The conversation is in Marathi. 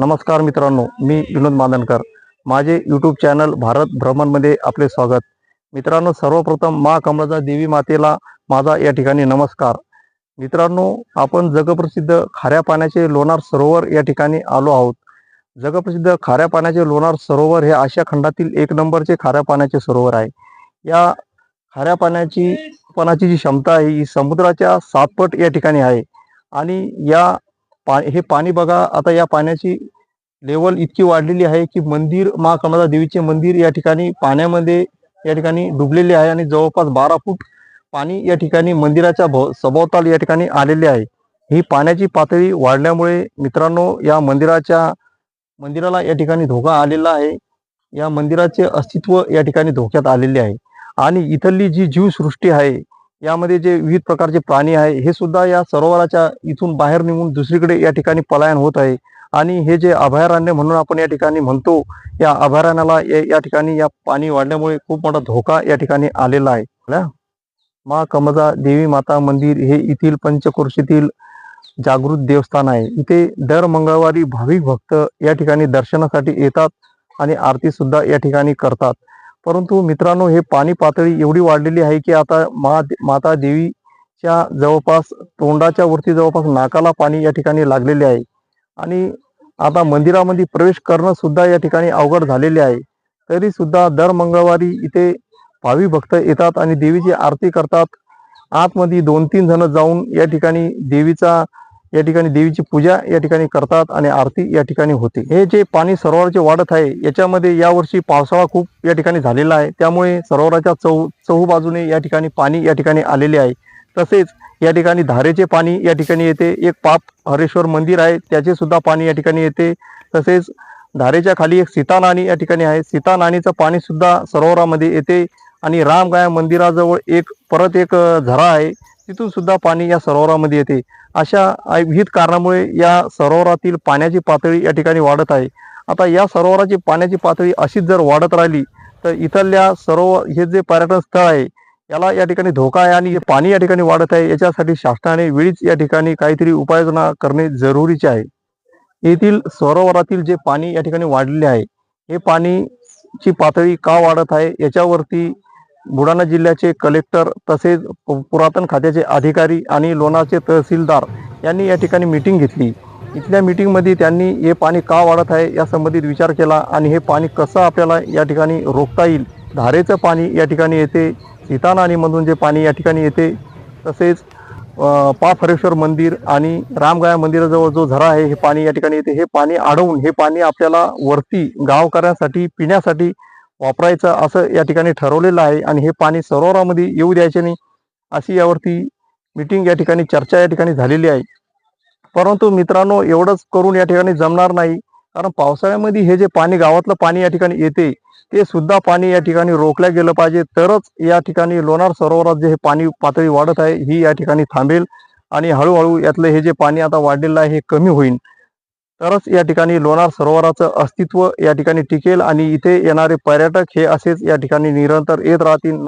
नमस्कार मित्रांनो मी विनोद मादनकर माझे यूट्यूब चॅनल भारत भ्रमणमध्ये आपले स्वागत. मित्रांनो सर्वप्रथम मा कमलाचा देवी मातेला माझा या ठिकाणी नमस्कार. मित्रांनो आपण जगप्रसिद्ध खाऱ्या पाण्याचे लोणार सरोवर या ठिकाणी आलो आहोत. जगप्रसिद्ध खाऱ्या पाण्याचे लोणार सरोवर हे आशिया खंडातील एक नंबरचे खाऱ्या पाण्याचे सरोवर आहे. या खाऱ्या पाण्याची पाण्याची जी क्षमता आहे ही समुद्राच्या सातपट या ठिकाणी आहे. आणि या पा हे पाणी बघा आता या पाण्याची लेवल इतकी वाढलेली आहे की मंदिर मा कमला देवीचे मंदिर या ठिकाणी पाण्यामध्ये या ठिकाणी डुबलेले आहे आणि जवळपास बारा फूट पाणी या ठिकाणी मंदिराच्या सभोवताल या ठिकाणी आलेले आहे. ही पाण्याची पातळी वाढल्यामुळे मित्रांनो या मंदिराच्या मंदिराला या ठिकाणी धोका आलेला आहे. या मंदिराचे अस्तित्व या ठिकाणी धोक्यात आलेले आहे. आणि इथली जी जीवसृष्टी आहे यामध्ये जे विविध प्रकारचे प्राणी आहे हे सुद्धा या सरोवराच्या इथून बाहेर निघून दुसरीकडे या ठिकाणी पलायन होत आहे. आणि हे जे अभयारण्य म्हणून आपण या ठिकाणी म्हणतो या अभयारण्याला या ठिकाणी या पाणी वाढल्यामुळे खूप मोठा धोका या ठिकाणी आलेला आहे. मा कमजा देवी माता मंदिर हे येथील पंचक्रोशीतील जागृत देवस्थान आहे. इथे दर मंगळवारी भाविक भक्त या ठिकाणी दर्शनासाठी येतात आणि आरती सुद्धा या ठिकाणी करतात. परंतु मित्रांनो हे पाणी पातळी एवढी वाढलेली आहे की आता मा माता देवीच्या जवळपास तोंडाच्या वरती जवळपास नाकाला पाणी या ठिकाणी लागलेले आहे. आणि आता मंदिरामध्ये प्रवेश करणं सुद्धा या ठिकाणी अवघड झालेले आहे. तरी सुद्धा दर मंगळवारी इथे भावी भक्त येतात आणि देवीची आरती करतात. आतमध्ये दोन तीन जण जाऊन या ठिकाणी देवीचा या ठिकाणी देवीची पूजा या ठिकाणी करतात आणि आरती या ठिकाणी होते हे जे पाणी सरोवराचे वाढत आहे याच्यामध्ये यावर्षी पावसाळा खूप या ठिकाणी झालेला आहे त्यामुळे सरोवराच्या चौ चहू बाजूने या ठिकाणी पाणी या ठिकाणी आलेले आहे तसेच या ठिकाणी धारेचे पाणी या ठिकाणी येते एक पाप हरेश्वर मंदिर आहे त्याचे सुद्धा पाणी या ठिकाणी येते तसेच धारेच्या खाली एक सीता नाणी या ठिकाणी आहे सीता नाणीचं पाणी सुद्धा सरोवरामध्ये येते आणि रामगाया मंदिराजवळ एक परत एक झरा आहे. तिथून सुद्धा पाणी या सरोवरामध्ये येते. अशा विविध कारणामुळे या सरोवरातील पाण्याची पातळी या ठिकाणी वाढत आहे. आता या सरोवराची पाण्याची पातळी अशीच जर वाढत राहिली तर इथल्या सरोवर हे जे पर्यटन स्थळ आहे याला या ठिकाणी धोका आहे आणि हे पाणी या ठिकाणी वाढत आहे. याच्यासाठी शासनाने वेळीच या ठिकाणी काहीतरी उपाययोजना करणे जरुरीचे आहे. येथील सरोवरातील जे पाणी या ठिकाणी वाढलेले आहे हे पाणीची पातळी का वाढत आहे याच्यावरती बुलढाणा जिल्ह्याचे कलेक्टर तसेच पुरातन खात्याचे अधिकारी आणि लोणारचे तहसीलदार यांनी या ठिकाणी मीटिंग घेतली. इथल्या मीटिंगमध्ये त्यांनी हे पाणी का वाढत आहे या संबंधित विचार केला आणि हे पाणी कसं आपल्याला या ठिकाणी रोखता येईल? धारेचं पाणी या ठिकाणी येते सीतानाणीमधून जे पाणी या ठिकाणी येते तसेच पाफरेश्वर मंदिर आणि रामगाया मंदिराजवळ जो झरा आहे हे पाणी या ठिकाणी येते. हे पाणी अडवून हे पाणी आपल्याला वरती गावकऱ्यांसाठी पिण्यासाठी वापरायचं असं या ठिकाणी ठरवलेलं आहे आणि हे पाणी सरोवरामध्ये येऊ द्यायचे नाही अशी यावरती मीटिंग या ठिकाणी चर्चा या ठिकाणी झालेली आहे. परंतु मित्रांनो एवढंच करून या ठिकाणी जमणार नाही. कारण पावसाळ्यामध्ये हे जे पाणी गावातलं पाणी या ठिकाणी येते ते सुद्धा पाणी या ठिकाणी रोखलं गेलं पाहिजे. तरच या ठिकाणी लोणार सरोवरात जे हे पाणी पातळी वाढत आहे ही या ठिकाणी थांबेल आणि हळूहळू यातलं हे जे पाणी आता वाढलेलं आहे हे कमी होईल. तरच या ठिकाणी लोणार सरोवराचं अस्तित्व या ठिकाणी टिकेल आणि इथे येणारे पर्यटक हे असेच या ठिकाणी निरंतर येत राहतील.